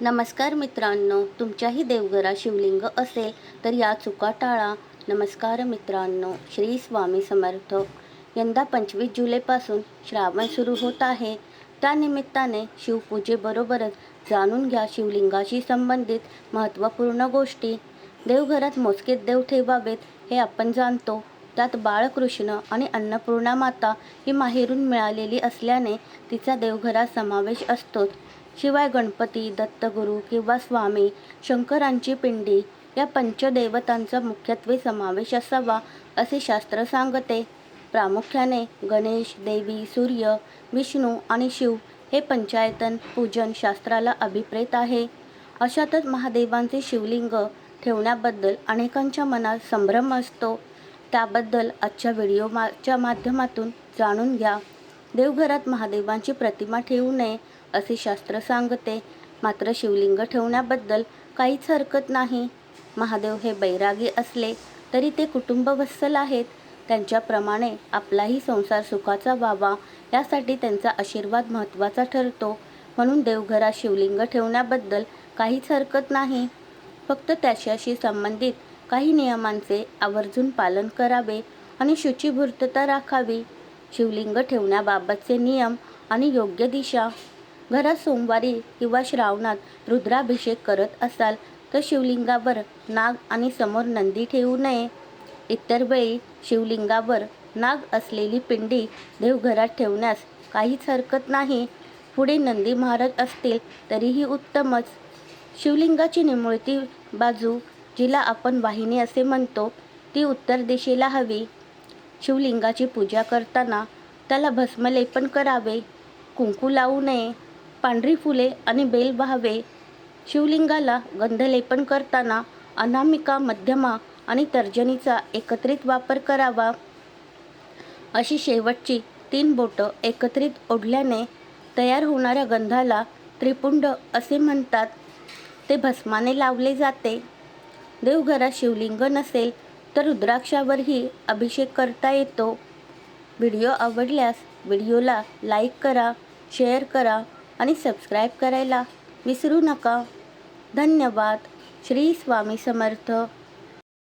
नमस्कार मित्रांनो तुमच्याही देवघरात शिवलिंग असेल तर या चुका टाळा. नमस्कार मित्रांनो श्री स्वामी समर्थ. यंदा पंचवीस जुलैपासून श्रावण सुरू होत आहे. त्यानिमित्ताने शिवपूजेबरोबरच जाणून घ्या शिवलिंगाशी संबंधित महत्त्वपूर्ण गोष्टी. देवघरात मोजकेत देव ठेवावेत हे आपण जाणतो. त्यात बाळकृष्ण आणि अन्नपूर्णा माता ही माहेरून मिळालेली असल्याने तिचा देवघरात समावेश असतोच. शिवाय गणपती दत्तगुरू किंवा स्वामी शंकरांची पिंडी या पंचदेवतांचा मुख्यत्वे समावेश असावा असे शास्त्र सांगते. प्रामुख्याने गणेश देवी सूर्य विष्णू आणि शिव हे पंचायतन पूजन शास्त्राला अभिप्रेत आहे. अशातच महादेवांचे शिवलिंग ठेवण्याबद्दल अनेकांच्या मनात संभ्रम असतो. त्याबद्दल आजच्या व्हिडिओच्या माध्यमातून जाणून घ्या. देवघरात महादेवांची प्रतिमा ठेवू नये. असे शास्त्र सांगते. मात्र शिवलिंग ठेवण्याबद्दल काहीच हरकत नाही. महादेव हे बैरागी असले तरी ते कुटुंबवत्सल आहेत. त्यांच्याप्रमाणे आपलाही संसार सुखाचा व्हावा यासाठी त्यांचा आशीर्वाद महत्त्वाचा ठरतो. म्हणून देवघरात शिवलिंग ठेवण्याबद्दल काहीच हरकत नाही. फक्त त्याच्याशी संबंधित काही नियमांचे आवर्जून पालन करावे आणि शुचिभूर्तता राखावी. शिवलिंग ठेवण्याबाबतचे नियम आणि योग्य दिशा घरात सोमवारी किंवा श्रावणात रुद्राभिषेक करत असाल तर शिवलिंगावर नाग आणि समोर नंदी ठेवू नये. इतर वेळी शिवलिंगावर नाग असलेली पिंडी देवघरात ठेवण्यास काहीच हरकत नाही. पुढे नंदी महाराज असतील तरीही उत्तमच. शिवलिंगाची निमुळती बाजू जिला आपण वाहिनी असे म्हणतो ती उत्तर दिशेला हवी. शिवलिंगाची पूजा करताना त्याला भस्मलेपन करावे. कुंकू लावू नये. पांढरी फुले आणि बेल व्हावे. शिवलिंगाला गंधलेपन करताना अनामिका मध्यमा आणि तर्जनीचा एकत्रित वापर करावा. अशी शेवटची तीन बोटं एकत्रित ओढल्याने तयार होणाऱ्या गंधाला त्रिपुंड असे म्हणतात. ते भस्माने लावले जाते. देवघरात शिवलिंग नसेल तर रुद्राक्षावरही अभिषेक करता येतो. व्हिडिओ आवडल्यास व्हिडिओला लाईक करा शेअर करा आणि सबस्क्राईब करायला विसरू नका. धन्यवाद. श्री स्वामी समर्थ.